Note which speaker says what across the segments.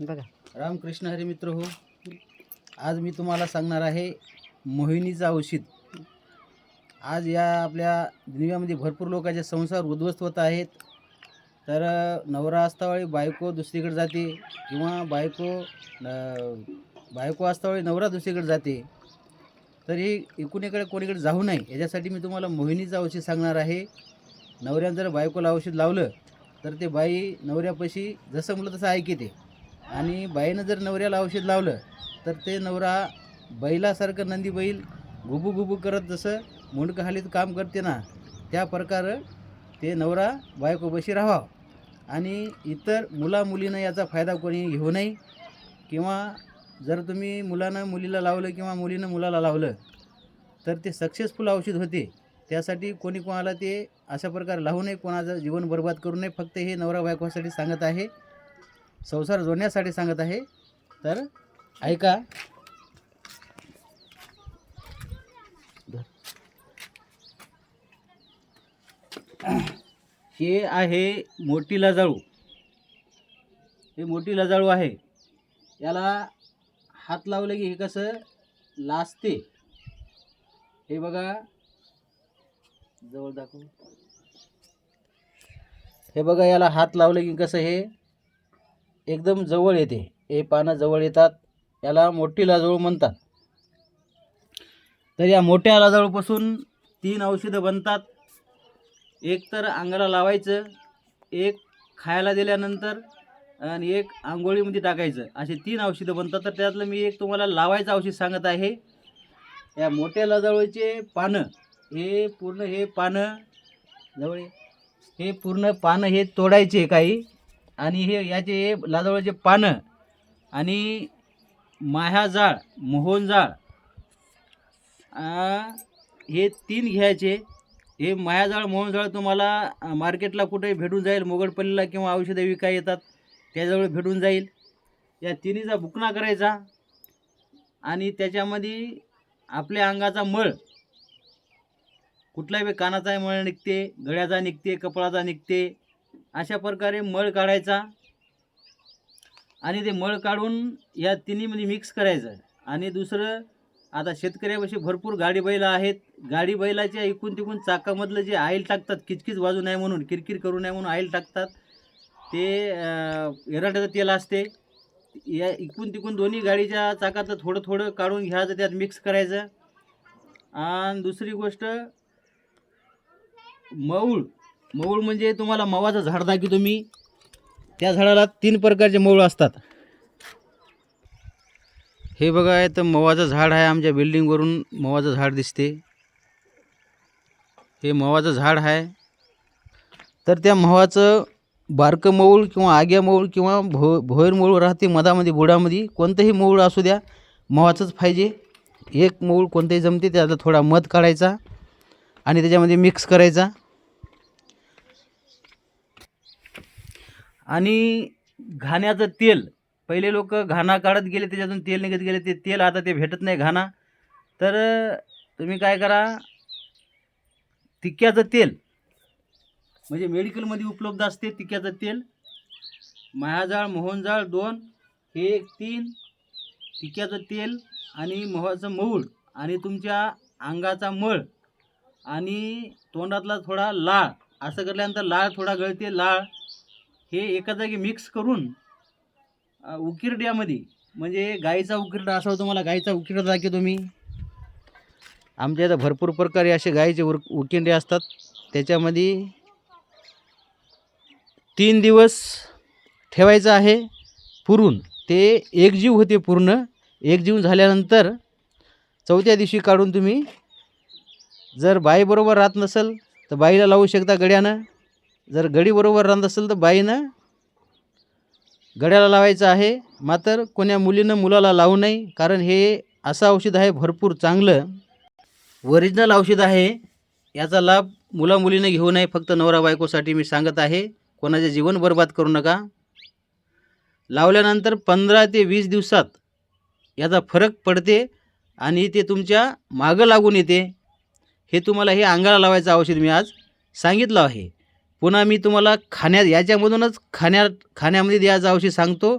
Speaker 1: बघा.
Speaker 2: रामकृष्ण हरी मित्र हो आज मी तुम्हाला सांगणार आहे मोहिनीचं औषध. आज या आपल्या दुनियामध्ये भरपूर लोकांचे संसार उद्ध्वस्त होत आहेत. तर नवरा असतावेळी बायको दुसरीकडे जाते किंवा बायको बायको असतावेळी नवरा दुसरीकडे जाते तरी इकडे कोणीकडे जाऊ नये याच्यासाठी मी तुम्हाला मोहिनीचं औषध सांगणार आहे. नवऱ्यानं जर बायकोला औषध लावलं तर ते बाई नवऱ्यापाशी जसं म्हटलं तसं ऐकते. आणि बाईनं जर नवऱ्याला औषध लावलं तर ते नवरा बैलासारखं नंदी बैल घुबू घुबू करत जसं मुंडकं हालीत काम करते ना त्या प्रकारे ते नवरा बायकोपाशी राहावा. आणि इतर मुला मुलीनं याचा फायदा कोणी घेऊ नये. किंवा जर तुम्ही मुलानं मुलीला लावलं किंवा मुलीनं मुलाला लावलं तर ते सक्सेसफुल औषध होते. त्यासाठी कोणी कोणाला ते अशा प्रकारे लावू नये कोणाचं जीवन बर्बाद करू नये. फक्त हे नवरा बायकोसाठी सांगत आहे. संसार जोडण्यासाठी सांगत आहे. तर ऐका. हे आहे मोठी लजाळू. हे मोठी लजाळू आहे. याला हात लावलं की हे कसं लाजते. हे बघा. जवळ दाखव. हे बघा याला हात लावलं की कसं हे एकदम जवळ येते. हे पानं जवळ येतात. याला मोठी लाजळू म्हणतात. तर या मोठ्या लाजळूपासून तीन औषधं बनतात. एक तर अंगाला लावायचं एक खायला दिल्यानंतर आणि एक आंघोळीमध्ये टाकायचं. असे तीन औषधं बनतात. तर त्यातलं मी एक तुम्हाला लावायचं औषध सांगत आहे. या मोठ्या लाजाळूचे पानं हे पूर्ण हे पानं जवळ हे पूर्ण पानं हे तोडायचे काही. आणि हे याचे हे लाजाळूचे पानं आणि माह्याजाळ मोहनजाळ मोहन जाळ हे तीन घ्यायचे. हे मायाजाळ मोहनजाळ तुम्हाला मार्केटला कुठेही भेटून जाईल मोगडपल्लीला किंवा औषधे विकाय येतात त्याजवळ भेटून जाईल. या तिन्हीचा बुकना करायचा आणि त्याच्यामध्ये आपल्या अंगाचा मळ कुठलाही कानाचाही कानाचा मळ निघते गळ्याचा निघते कपाळाचा निघते अशा प्रकारे मळ काढायचा. आणि ते मळ काढून या तिन्हीमध्ये मिक्स करायचं. आणि दुसरं आता शेतकऱ्यापाशी भरपूर गाडी बैल आहेत. गाडी बैलाच्या इकून तिकून चाकामधलं जे आईल टाकतात किचकिच वाजू नये म्हणून किरकिर करू नये म्हणून आईल टाकतात. ते अं, तेल असते. या इकून तिकून दोन्ही गाडीच्या चाकातलं थोडं थोडं काढून घ्यायचं त्यात मिक्स करायचं. आणि दुसरी गोष्ट मऊळ. मऊळ म्हणजे तुम्हाला मवाचं झाड दाखवतो मी. त्या झाडाला तीन प्रकारचे मऊळ असतात. हे बघा तर मवाचं झाड आहे आमच्या बिल्डिंगवरून मवाचं झाड दिसते. हे मवाचं झाड आहे. तर त्या मवाचं बारकं मऊळ किंवा आग्या मऊळ किंवा भो भोयर मऊळ राहते मधामध्ये बुडामध्ये. कोणतंही मऊळ असू द्या मवाचंच पाहिजे. एक मऊळ कोणतंही जमते त्याचा थोडा मध काढायचा आणि त्याच्यामध्ये मिक्स करायचा. आणि घाण्याचं तेल पहिले लोक घाणा काढत गेले त्याच्यातून तेल निघत गेले ते तेल आता ते भेटत नाही घाणा. तर तुम्ही काय करा तिक्याचं तेल म्हणजे मेडिकलमध्ये उपलब्ध असते तिक्याचं तेल मायाजाळ मोहनजाळ दोन हे एक तीन तिक्याचं तेल आणि मोहाचं मऊळ आणि तुमच्या अंगाचा मळ आणि तोंडातला थोडा लाळ असं केल्यानंतर लाळ थोडा गळते लाळ हे एका जागी मिक्स करून उकिरड्यामध्ये म्हणजे गाईचा उकिरडा असा होतो तुम्हाला गाईचा उकिरडा दाखवतो मी. आमच्या इथं भरपूर प्रकारे असे गाईचे उर उकिरडे असतात. त्याच्यामध्ये तीन दिवस ठेवायचं आहे पुरून. ते एकजीव होते पूर्ण. एकजीव झाल्यानंतर चौथ्या दिवशी काढून तुम्ही जर बाईबरोबर राहत नसेल तर बाईला लावू शकता गड्यानं. जर गडीबरोबर राहत असेल तर बाईनं गड्याला लावायचं आहे. मात्र कोण्या मुलीनं मुलाला लावू नये कारण हे असं औषध आहे भरपूर चांगलं. ओरिजिनल औषध आहे. याचा लाभ मुला मुलीने घेऊ नये. फक्त नवरा बायकोसाठी मी सांगत आहे. कोणाचे जीवन बर्बाद करू नका. लावल्यानंतर पंधरा ते वीस दिवसात याचा फरक पडते आणि ते तुमच्या मागं लागून येते. हे तुम्हाला हे अंगाला लावायचं औषध मी आज सांगितलं आहे. पुन्हा मी तुम्हाला खाण्यात याच्यामधूनच खाण्या खाण्यामध्ये द्या जावशी सांगतो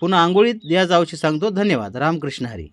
Speaker 2: पुन्हा आंघोळीत द्या जावशी सांगतो. धन्यवाद. रामकृष्ण हरी.